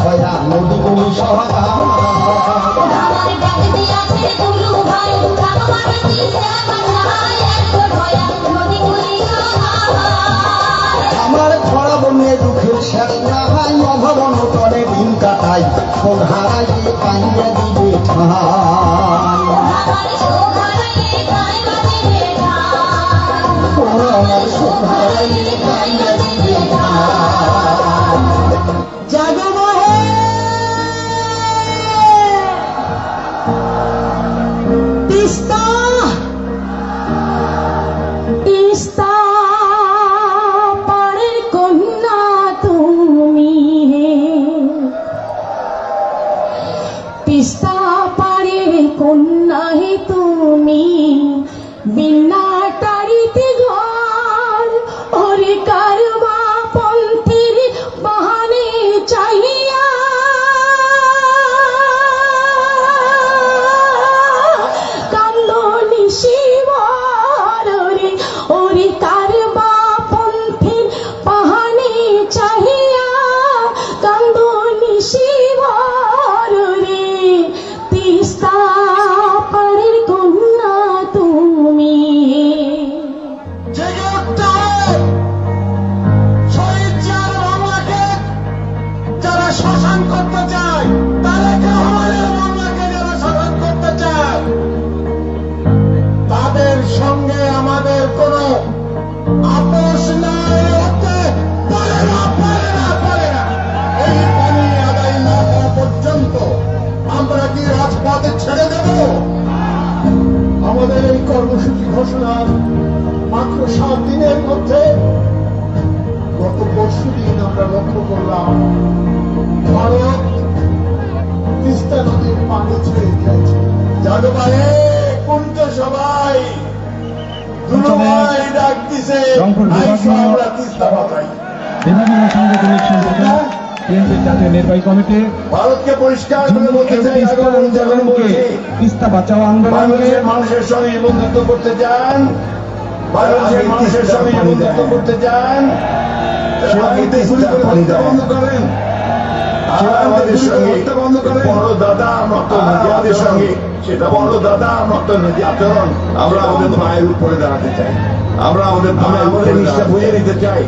ভয়া নদী গুলি আমার খরা বনে দুঃখের শেষ না হয় অভাবন করে দিন কাটাই, কোন হারাইয়ে পাইয়া দিবে আমার সোহারাইয়ে পাইয়া দিবে জাগো জানো সবাই ডাক দিছে বিভাগীয়- আমরা তিস্তা বাঁচাই বিভাগীয় সাংগঠনিক সম্পাদক বিএনপির জাতীয় নির্বাহী কমিটি ভারতকে পরিষ্কার করে বলতে চাই তিস্তা আগামী যখন আন্দোলনকে তিস্তা বাঁচাও আন্দোলনকে। মানুষের সঙ্গে বন্ধুত্ব করতে চান বাংলাদেশের মানুষের সঙ্গে বন্ধুত্ব করতে চান করে বন্ধ করেন। আমাদের সঙ্গে বড় দাদা মত আমাদের সঙ্গে সেটা বড় দাদা মত নদী আচরণ আমরা আমাদের ভাইয়ের উপরে দাঁড়াতে চাই। আমরা আমাদের ভাইয়ের উপরে নিষ্ঠা বুঝে নিতে চাই।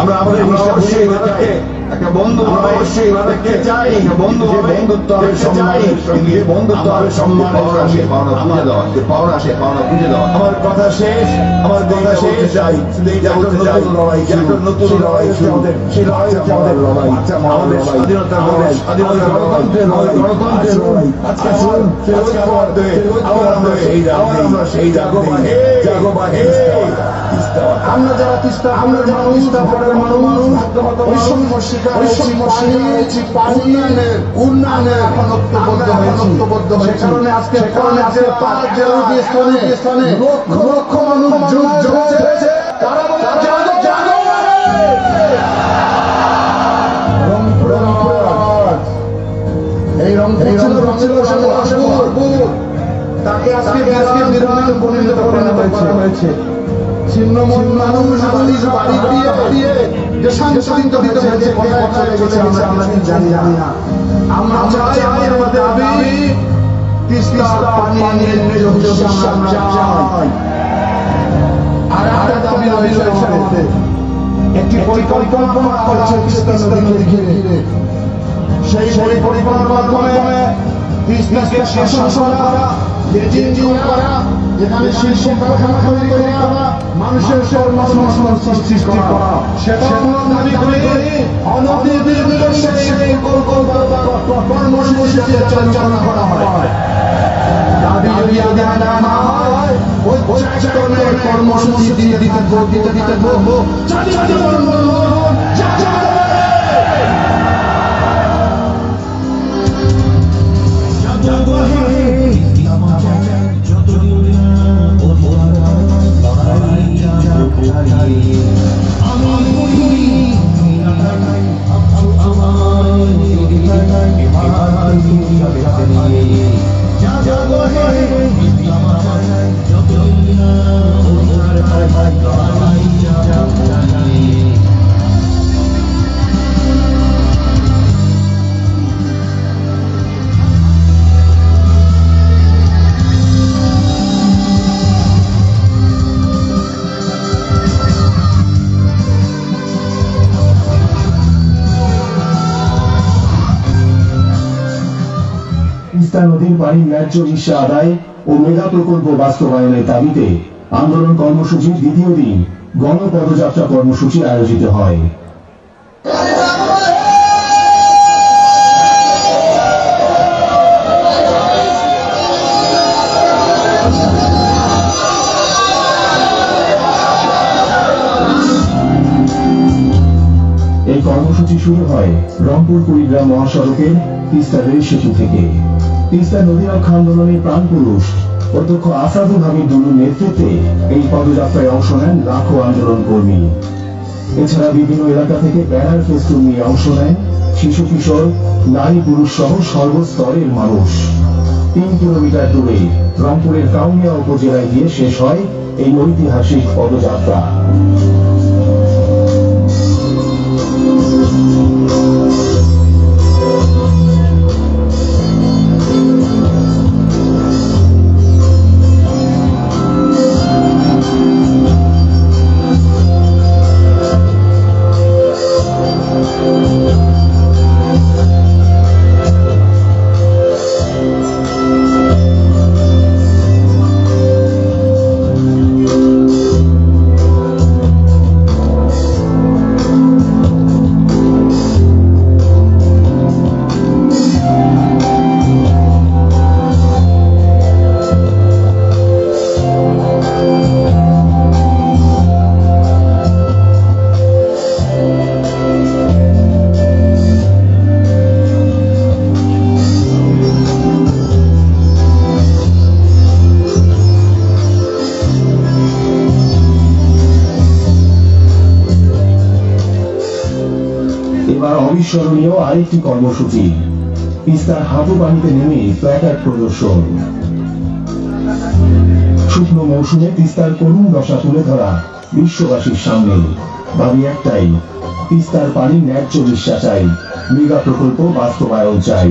আমরা আমাদের নিষ্ঠা বুঝে নিতে চাই। একটা বন্ধু অবশ্যই দেখতে চাই বন্ধু হবে বন্ধুত্ব হবে সম্মানের সঙ্গে বন্ধুত্ব হবে সম্মানের সঙ্গে পাওনা বুঝে দেওয়া যে পাওনা সে পাওনা বুঝে দেওয়া আমার কথা শেষ আমার কথা শেষ চাই শুধু এইটা বলতে চাই লড়াই একটা নতুন লড়াই শুরু সেই লড়াই হচ্ছে আমাদের লড়াই আমাদের স্বাধীনতার লড়াই স্বাধীনতার গণতন্ত্রের লড়াই গণতন্ত্রের লড়াই আজকে শুনুন আজকে আমার দেবে আবার আমরা সেই আবার আমরা সেই জাগো বাহে জাগো বাহে আমরা যারা তিস্তা আমরা যারা তিস্তা পড়ার মানুষ বৈষম্য শিকার বৈষম্য শিকার হয়েছি উন্নয়নের হয়েছি ঐক্যবদ্ধ হয়েছি কারণে আজকে কারণে আজকে পাঁচ জেলা স্থানে স্থানে লক্ষ লক্ষ মানুষ যোগ যোগ তারা বলে জাগো জাগো রংপুর এই রংপুর ছিল তাকে আজকে আজকে নির্বাচন পরিণত করা হয়েছে ছিন্নমন মানুষ মানুষ বাড়ি দিয়ে দিয়ে যে সাংসদিত দিতে হয়েছে কোথায় কোথায় গেছে আমরা কি জানি না। আমরা চাই আমাদের দাবি তিস্তা পানি নিয়ে নিজস্ব চাই। আর একটা দাবি রয়েছে একটি পরিকল্পনা করছে তিস্তা নদী ঘিরে। সেই পরিকল্পনার মাধ্যমে তিস্তাকে শাসন করা যেখানে শিল্প কারখানা তৈরি করা মানুষের কর্মসংস্থান সৃষ্টি করা সেটা দাবি সেই চালনা করা হয়। দাবি যদি আদায় না হয়, ওই কর্মসূচি দিয়ে দিতে দিতে দিতে আন্দোলন যত পানির ন্যায্য হিস্সা আদায় ও মেগা প্রকল্প বাস্তবায়নের দাবিতে আন্দোলন কর্মসূচির দ্বিতীয় দিন গণপদযাত্রা কর্মসূচি আয়োজিত হয়। এই কর্মসূচি শুরু হয় রংপুর কুড়িগ্রাম মহাসড়কের তিস্তা রেল সেতু থেকে। তিস্তা নদী রক্ষা আন্দোলনের প্রাণ পুরুষ। অধ্যক্ষ আসাদুল হামিদ দুলুর নেতৃত্বে এই পদযাত্রায় অংশ নেন লাখো আন্দোলন কর্মী। এছাড়া বিভিন্ন এলাকা থেকে ব্যানার ফেস্টুন নিয়ে অংশ নেন শিশু কিশোর, নারী পুরুষ সহ সর্বস্তরের মানুষ। তিন কিলোমিটার দূরে রংপুরের কাউনিয়া উপজেলায় গিয়ে শেষ হয় এই ঐতিহাসিক পদযাত্রা। Música এবার অবিস্মরণীয় আরেকটি কর্মসূচি। তিস্তার হাঁটু পানিতে নেমে প্ল্যাকার্ড প্রদর্শন। শুকনো মৌসুমে তিস্তার করুণ দশা তুলে ধরা বিশ্ববাসীর সামনে। দাবি একটাই তিস্তার পানি ন্যায্য বিশ্বাস চাই, মেগা প্রকল্প বাস্তবায়ন চাই।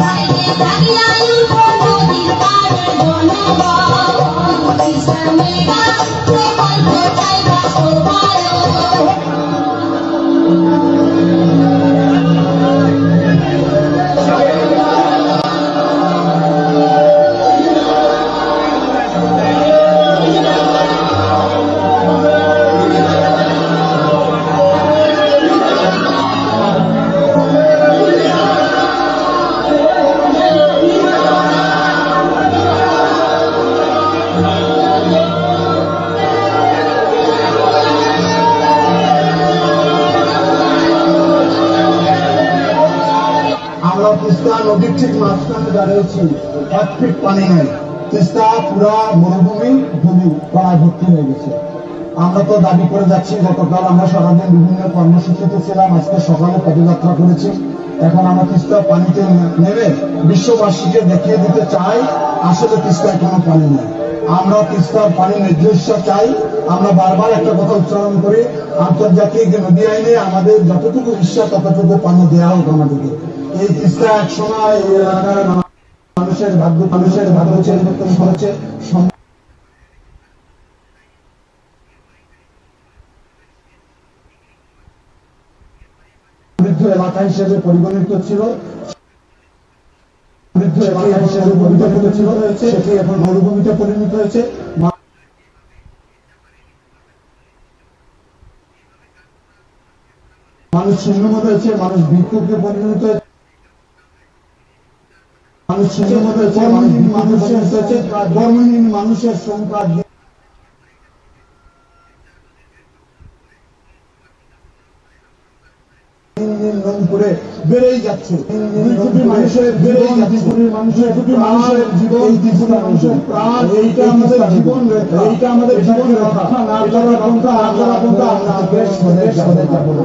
বাইরে দাঁড়িয়ে নদীর পাড়ের জনগণ তিস্তা মেগা প্রকল্প চাই বাস্তবায়ন ফিট পানি নেই। তিস্তা পুরা মরুভূমি ডুবি প্রায় ভর্তি হয়ে গেছে। আমরা তো দাবি করে যাচ্ছি, গতকাল আমরা সারাদিন বিভিন্ন কর্মসূচিতে ছিলাম, আজকে সকালে পদযাত্রা করেছি। এখন আমরা তিস্তা পানিতে নেমে বিশ্ববাসীকে দেখিয়ে দিতে চাই, আসলে তিস্তায় কোনো পানি নেই। আমরা তিস্তার পানি নির্দিষ্ট চাই। আমরা বারবার একটা কথা উচ্চারণ করি, আন্তর্জাতিক নদী আইনে আমাদের যতটুকু ইচ্ছা ততটুকু পানি দেওয়া হোক আমাদেরকে। এই তিস্তা এক সময় মানুষের ভাগ্য মানুষের ভাগ্য পরিবর্তন মরুভূমিতে পরিণত হয়েছে। মানুষ শূন্যমত হয়েছে, মানুষ বিক্ষোভে পরিণত হয়েছে। মানুষ শূন্যমত হয়েছে মানুষ মানুষের কর্মহীন মানুষের সংখ্যা রংপুরে বেড়েই যাচ্ছে মানুষের মানুষের মানুষের মানুষের করা করা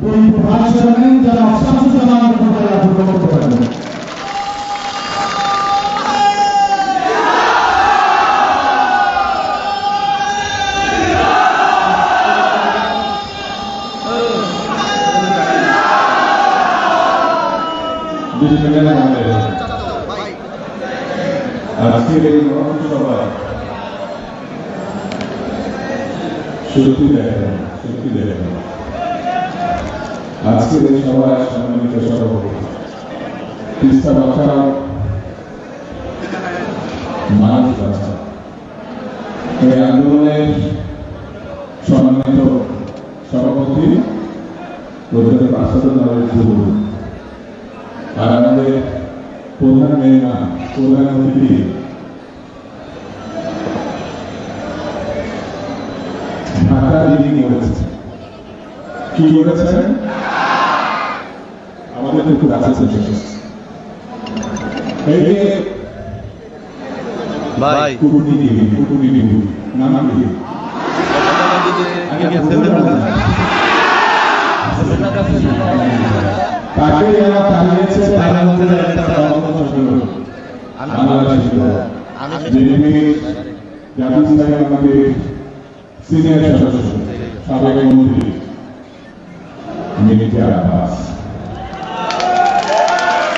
বই ভাইস চেয়ারম্যান যারা আপনি বক্তব্য রাখবেন আজকের এই মহাসভা সত্যি দেখেন আজকের এই সভায় সম্মানিত সভাপতি, তিস্তা মানুষ এই আন্দোলনের সম্মানিত সভাপতি আর আমাদের প্রধান মেয়েরা প্রধান অতিথি ঢাকা যিনি করেছেন। কি করেছেন? আমাদের একটু কাছে চলে এই যে ভাই। তাকে যারা তারা আমরা আমাদের সিনিয়র সদস্য সাবেক মন্ত্রী মিনিটি আব্বাস এই জন্য যারা চলে যাবে না আব্বাস ভাই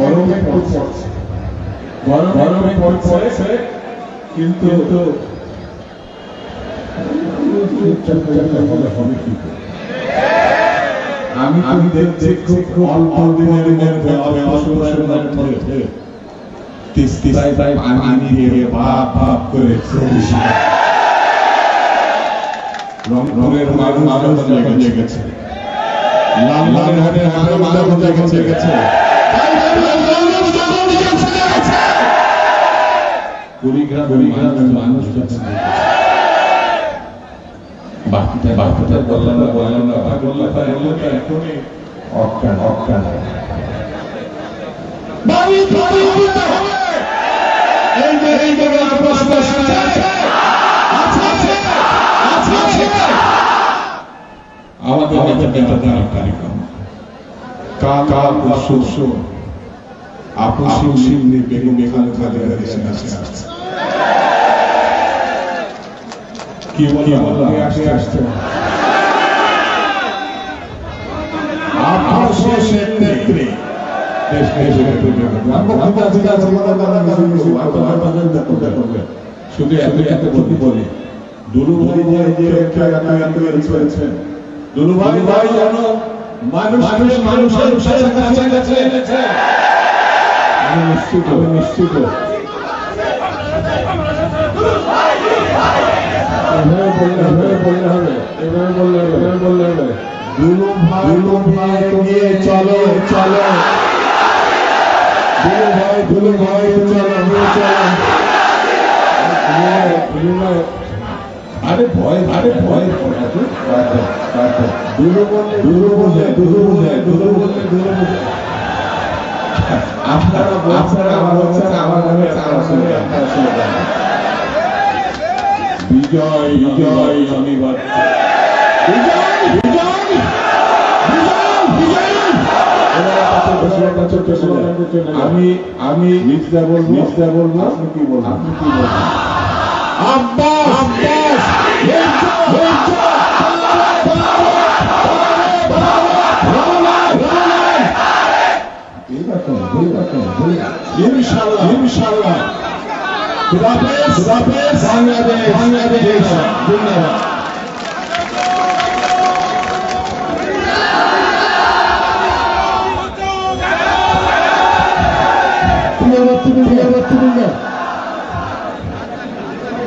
গরমে পড়ছে। গরমে পড়ছে কিন্তু আমি আমি দেখছি খুব অল্প দিনের মধ্যে অল্প সময়ের মধ্যে তিস তিস পানি দিয়ে ভাপ ভাপ করে রঙের মারু মারু জেগে গেছে লাল লাল হাটের মারু মারু জেগে গেছে কুড়িগ্রাম মানুষ বাকিটা বাকিটা বললাম না বললাম না বললাম না বললাম না এখনই অজ্ঞান অজ্ঞান বাড়ি বাড়ি দিতে হবে এই যে এই যে প্রশ্ন আছে আছে আছে আছে আছে আমাদের আমাদের নেতা দ্বারা কারিকম কাল কাল পরশু আপসি সিমনি বেগম বেগম খালেদা দেশে আসছে কি বলি আগে আসতে আসতে আপসের নেত্রী শুধু এত এত বলতে বলি দুলু ভাই যে করেছেন দুলু ভাই জানো মানুষ মানুষের কাছে কাছে আমি নিশ্চিত আমি নিশ্চিত এভাবে বললে এভাবে বললে হবে এভাবে বললে আরে ভয় আরে ভয় দুলু বললে দুলু বললে দুলু বললে দুলু বললে দুলু বললে আপনারা আপনারা আমার হচ্ছে আমার মনে হচ্ছে আমার সঙ্গে আপনার সঙ্গে বিজয় বিজয় শনিবার বিজয় বিজয় আমি আমি মির্জা বলব মির্জা বলব আপনি কি বলব আপনি কি বলবেন আব্বাস আব্বাস এরকম এরকম ইনশাআল্লাহ। ইনশাআল্লাহ। খুদাফেজ। খুদাফেজ। বাংলাদেশ। বাংলাদেশ। ধন্যবাদ।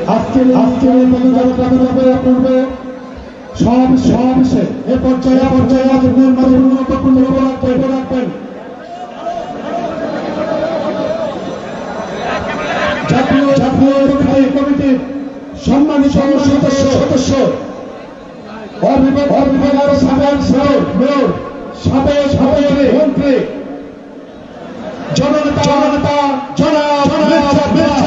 আজকের আজকের পূর্বে সব সব এ পর্যায়ে পর্যায়ে রাখবেন সম্মানিত সদস্য। সদস্য। অবিভাগ মেয়র সাবেক মন্ত্রী। জননেতা জননেতা জনা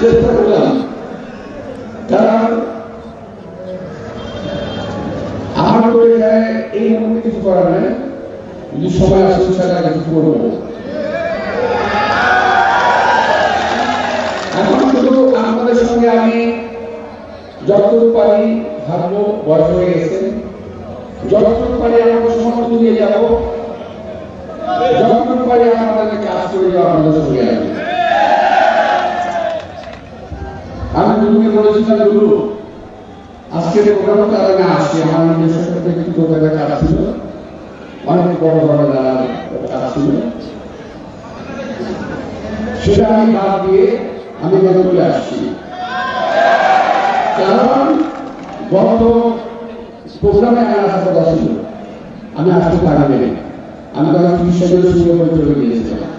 চেষ্টা এই কিছু করার নেই যদি সময় আসে সঙ্গে আমি যতটুকু পারি ভাববো বয়স হয়ে গেছে যতটুকু পারি আমাকে সমর্থন দিয়ে যাব যতটুকু পারি আমাদের কাজ করে যাওয়া আপনাদের সঙ্গে আমি গুরুকে বলেছিলাম গুরু আজকের প্রোগ্রাম কারণে আসছি। আমার নিজস্ব সাথে একটা কাজ ছিল। অনেক বড় বড় যারা কাজ সেটা আমি বাদ দিয়ে আমি বেরোতে আসছি। কারণ গত প্রোগ্রামে আমার আসার কথা ছিল। আমি আসতে পারিনি আমি তখন চিকিৎসকের সঙ্গে করে চলে গিয়েছিলাম।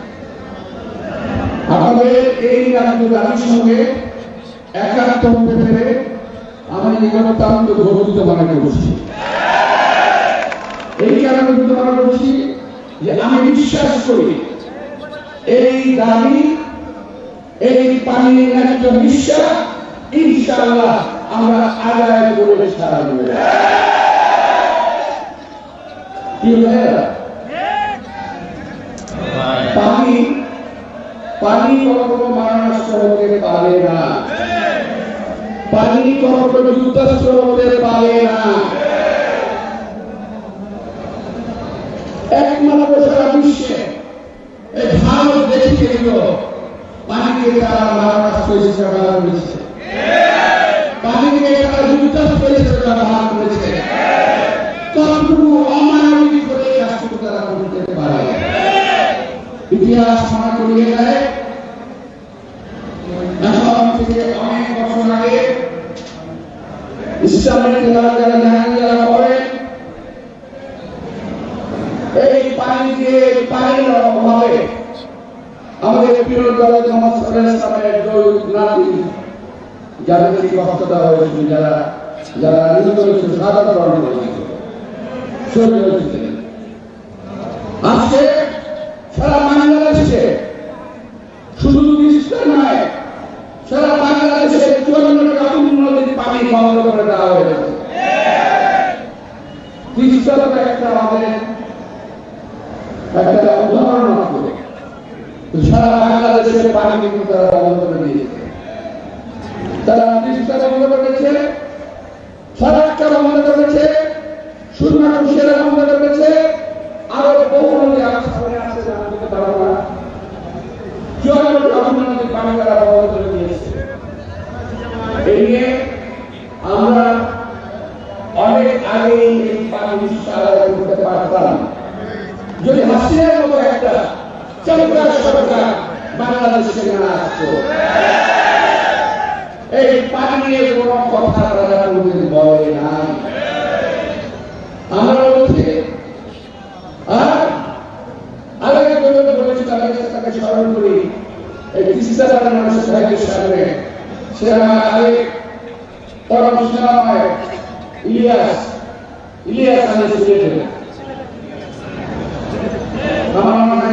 আপনাদের এই রাজির সঙ্গে একাত্ম আমি নিকটান্ত গর্বিত মনে করছি এই কারণে গর্বিত মনে করছি যে আমি বিশ্বাস করি এই দাবি এই পানির ন্যায্য বিশ্বাস ইনশাআল্লাহ আমরা আদায় করে ছাড়া দেবো। কি ভাইয়া পানি পানি কখনো মারণাস্ত্র হতে পারে না। পানি কখনো যুদ্ধাস্ত্র হতে পারে না একমাত্র সারা বিশ্বে এই ভারত পানিকে তারা মারণাস্ত্র হিসেবে ব্যবহার করেছে। পানিকে তারা যুদ্ধাস্ত্র হিসেবে ব্যবহার করেছে। ইতিহাস মনে করিয়ে দেয়। এখন থেকে অনেক বছর আগে ইসলামের যারা যারা জাহান যারা পড়ে, এই পানি দিয়ে পানির অভাবে আমাদের প্রিয় দলের নমস্কারের সামনে নাতি যাদেরকে কষ্ট দেওয়া হয়েছিল যারা যারা নিহত হয়েছিল সাদা বরণ করেছিল শহীদ হয়েছিলেন আজকে সারা বাংলাদেশে শুধু তিরিশটা নয়, সারা বাংলাদেশে পানি বন্ধ করে দেওয়া বন্ধ করেছে করেছে করেছে হাসিনার মতো একটা চমৎকার সরকার বাংলাদেশে না আসতো এই পানি নিয়ে কোনো কথা তারা কোনোদিন বলে না আমরা বলছি আর আগে পর্যন্ত বলেছি তাদেরকে তাকে স্মরণ করি এই তিস্তা মানুষের সাহেবের সামনে সেরা আগে পরম সেনাময় ইলিয়াস ইলিয়াস আলী ছিলেন আমার